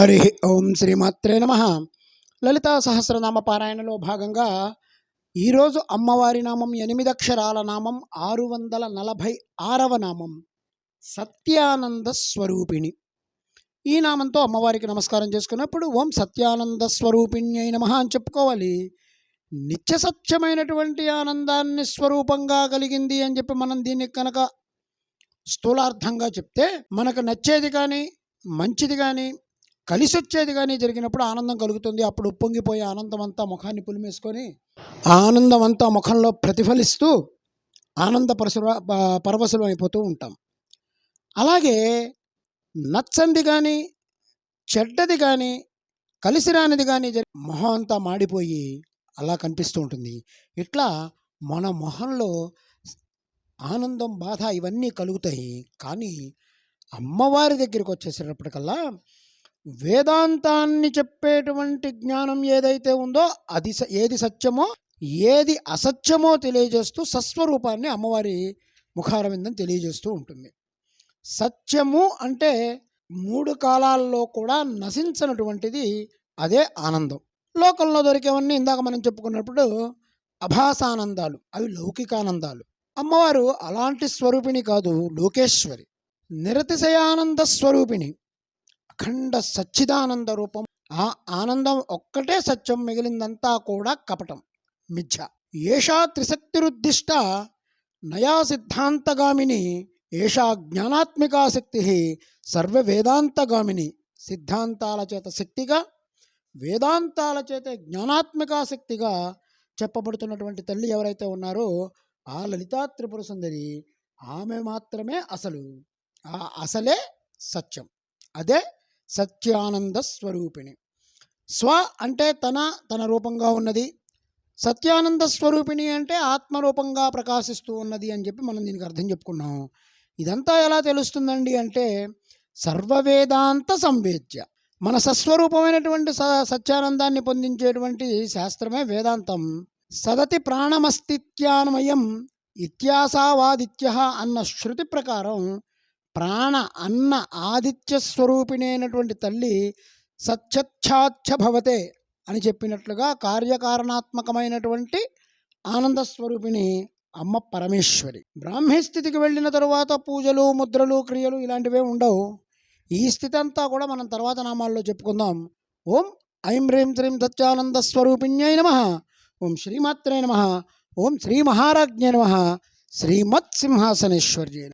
హరి ఓం శ్రీమాత్రే నమ. లలితా సహస్రనామ పారాయణలో భాగంగా ఈరోజు అమ్మవారి నామం ఎనిమిది అక్షరాల నామం ఆరు వందల నలభై ఆరవ నామం సత్యానంద స్వరూపిణి. ఈ నామంతో అమ్మవారికి నమస్కారం చేసుకున్నప్పుడు ఓం సత్యానంద స్వరూపిణ్యై నమ అని చెప్పుకోవాలి. నిత్య సత్యమైనటువంటి ఆనందాన్ని స్వరూపంగా కలిగింది అని చెప్పి మనం దీన్ని కనుక స్థూలార్థంగా చెప్తే మనకు నచ్చేది కానీ మంచిది కానీ కలిసి వచ్చేది కానీ జరిగినప్పుడు ఆనందం కలుగుతుంది. అప్పుడు ఉప్పొంగిపోయే ఆనందం అంతా ముఖాన్ని పులిమేసుకొని ఆనందం అంతా ముఖంలో ప్రతిఫలిస్తూ ఆనంద పరశుర పరవశులం అయిపోతూ ఉంటాం. అలాగే నచ్చంది కానీ చెడ్డది కానీ కలిసి రానిది కానీ జరి మొహం అంతా మాడిపోయి అలా కనిపిస్తూ ఉంటుంది. ఇట్లా మన మొహంలో ఆనందం బాధ ఇవన్నీ కలుగుతాయి. కానీ అమ్మవారి దగ్గరికి వచ్చేసేటప్పటికల్లా వేదాంతాన్ని చెప్పేటువంటి జ్ఞానం ఏదైతే ఉందో అది స- ఏది సత్యమో ఏది అసత్యమో తెలియజేస్తూ సస్వరూపాన్ని అమ్మవారి ముఖారవిందని తెలియజేస్తూ ఉంటుంది. సత్యము అంటే మూడు కాలాల్లో కూడా నశించినటువంటిది అదే ఆనందం. లోకంలో దొరికేవన్నీ ఇందాక మనం చెప్పుకున్నప్పుడు అభాసానందాలు అవి లౌకికానందాలు. అమ్మవారు అలాంటి స్వరూపిణి కాదు లోకేశ్వరి. నిరతిశయానంద స్వరూపిణి. అఖండ సచ్చిదానంద రూపం. ఆ ఆనందం ఒక్కటే సత్యం మిగిలిందంతా కూడా కపటం మిథ్య. ఏషా త్రిశక్తిరుద్దిష్ట నయా సిద్ధాంతగామిని ఏషా జ్ఞానాత్మికా శక్తి సర్వ వేదాంతగామిని సిద్ధాంతాల చేత శక్తిగా వేదాంతాల చేత జ్ఞానాత్మికా శక్తిగా చెప్పబడుతున్నటువంటి తల్లి ఎవరైతే ఉన్నారో ఆ లలితా త్రిపుర సుందరి ఆమె మాత్రమే అసలు. ఆ అసలే సత్యం. అదే సత్యానంద స్వరూపిణి స్వ అంటే తన తన రూపంగా ఉన్నది. సత్యానంద స్వరూపిణి అంటే ఆత్మరూపంగా ప్రకాశిస్తూ ఉన్నది అని చెప్పి మనం దీనికి అర్థం చెప్పుకున్నాం. ఇదంతా ఎలా తెలుస్తుందండి అంటే సర్వవేదాంత సంవేద్య. మన సస్వరూపమైనటువంటి స సత్యానందాన్ని పొందించేటువంటి శాస్త్రమే వేదాంతం. సదతి ప్రాణమస్తిత్యాన్మయం ఇత్యాసావాదిత్య అన్న శృతి ప్రకారం ప్రాణ అన్న ఆదిత్య స్వరూపిణైనటువంటి తల్లి సత్యచ్ఛాచ్ఛ భవతే అని చెప్పినట్లుగా కార్యకారణాత్మకమైనటువంటి ఆనంద స్వరూపిణి అమ్మ పరమేశ్వరి. బ్రాహ్మీ స్థితికి వెళ్ళిన తరువాత పూజలు ముద్రలు క్రియలు ఇలాంటివే ఉండవు. ఈ స్థితి అంతా కూడా మనం తర్వాత నామాల్లో చెప్పుకుందాం. ఓం ఐం హ్రీం శ్రీం సత్యానంద స్వరూపిణ్యై నమ. ఓం శ్రీమాత్రే నమ. ఓం శ్రీ మహారాజ్ఞే నమ. శ్రీమత్ సింహాసనేశ్వర్యే